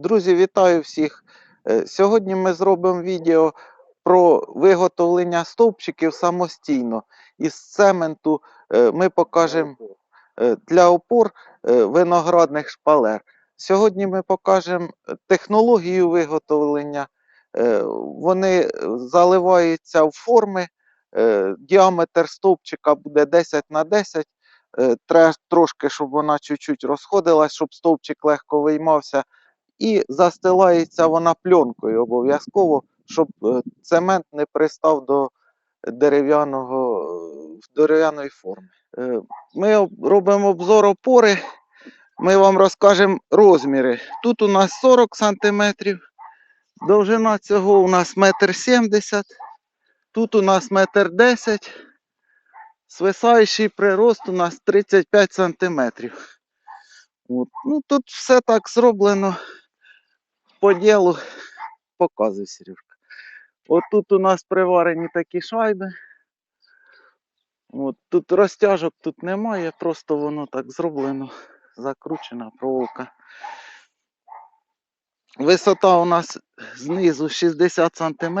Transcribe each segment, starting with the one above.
Друзі, вітаю всіх! Е, Сьогодні ми зробимо відео про виготовлення стовпчиків самостійно. Із цементу е, ми покажемо е, для опор виноградних шпалер. Сьогодні ми покажемо технологію виготовлення. Вони заливаються в форми. Діаметр стовпчика буде 10 на 10. Е, Треба трошки, щоб вона чуть-чуть розходилась, щоб стовпчик легко виймався. І застилається вона пленкою обов'язково, щоб е, цемент не пристав до дерев'яного дерев'яної форми. Е, Ми робимо обзор опори. Ми вам розкажемо розміри. Тут у нас 40 см, довжина цього у нас 1,70 м, тут у нас 1,10 м, свисаючий прирост у нас 35 см. От. Ну, тут все так зроблено по ділу. Показуй, Сережка. От тут у нас приварені такі шайби. От тут розтяжок тут немає, просто воно так зроблено, закручена проволока. Висота у нас знизу 60 см,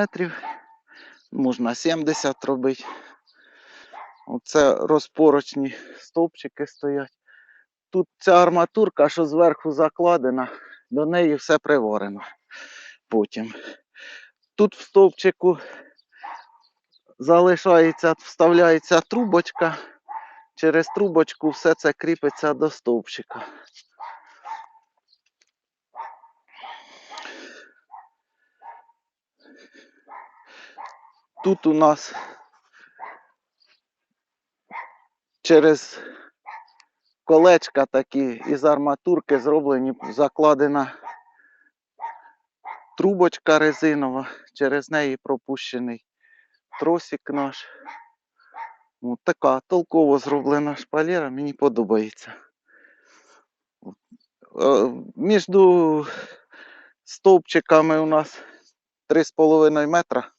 можна 70 робити. Оце розпорочні стовпчики стоять. Тут ця арматурка, що зверху закладена, до неї все приварено потім. Тут в стовпчику залишається, вставляється трубочка. Через трубочку все це кріпиться до стовпчика. Тут у нас через колечка такі із арматурки зроблені, закладена трубочка резинова, через неї пропущений тросик наш. От така толково зроблена шпалера, мені подобається. Е, Між стовпчиками у нас 3,5 метра.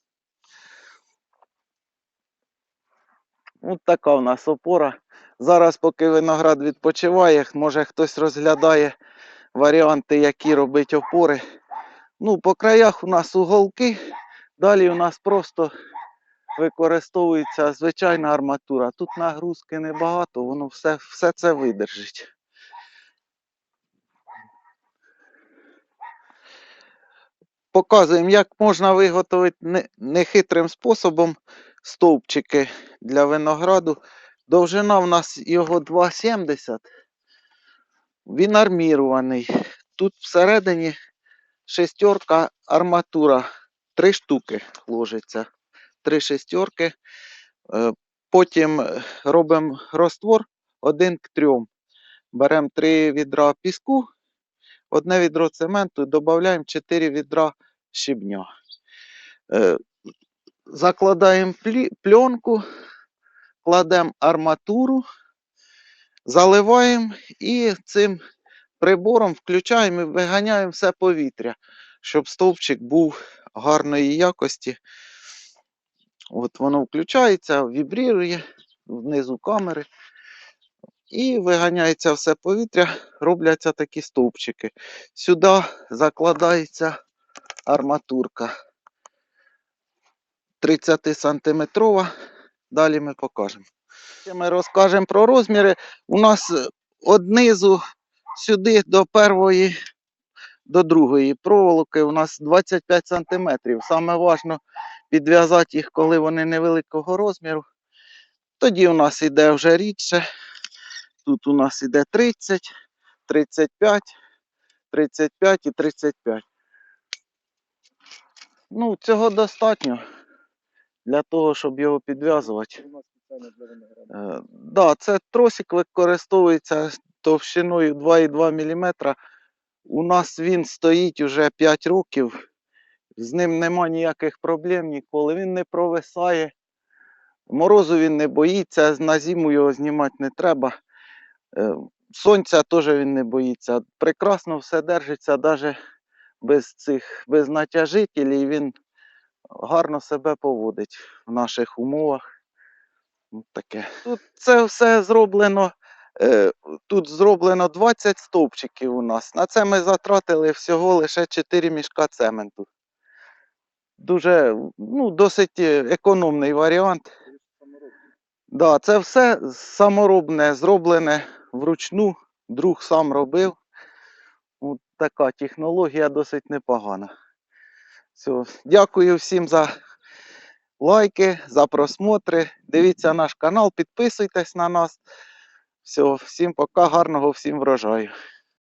От така у нас опора. Зараз, поки виноград відпочиває, може хтось розглядає варіанти, які робити опори. Ну, по краях у нас уголки, далі у нас просто використовується звичайна арматура. Тут нагрузки небагато, воно все, все це видержить. Показуємо, як можна виготовити нехитрим способом стовпчики для винограду. Довжина в нас його 2,70. Він армірований. Тут всередині шестерка арматура. Три штуки ложиться. Три шестерки. Е, Потім е, робимо роствор один к трьом. Беремо три відра піску, одне відро цементу, додаємо 4 відра щебня. Е, Закладаємо пленку, кладемо арматуру, заливаємо і цим прибором включаємо і виганяємо все повітря, щоб стовпчик був гарної якості. От воно включається, вібрірує внизу камери. І виганяється все повітря, робляться такі стовпчики. Сюди закладається арматурка 30 сантиметрова. Далі ми покажемо. Ми розкажемо про розміри. У нас е, однизу сюди до першої, до другої проволоки у нас 25 сантиметрів. Саме важно підв'язати їх, коли вони невеликого розміру. Тоді у нас іде вже рідше. Тут у нас іде 30, 35, 35 і 35. Ну, цього достатньо для того, щоб його підв'язувати. Е, да, це тросик використовується товщиною 2,2 мм. У нас він стоїть уже 5 років. З ним нема ніяких проблем ніколи. Він не провисає. Морозу він не боїться, на зиму його знімати не треба. Е, Сонця теж він не боїться. Прекрасно все держиться, навіть без цих без натяжителів. Він гарно себе поводить в наших умовах. Таке. Тут це все зроблено Е, Тут зроблено 20 стовпчиків у нас. На це ми затратили всього лише 4 мішка цементу. Дуже, ну, досить е, економний варіант. Да, це все саморобне, зроблене вручну. Друг сам робив. От така технологія досить непогана. Все. Дякую всім за лайки, за просмотри. Дивіться наш канал, підписуйтесь на нас. Все, всім пока, гарного всім врожаю.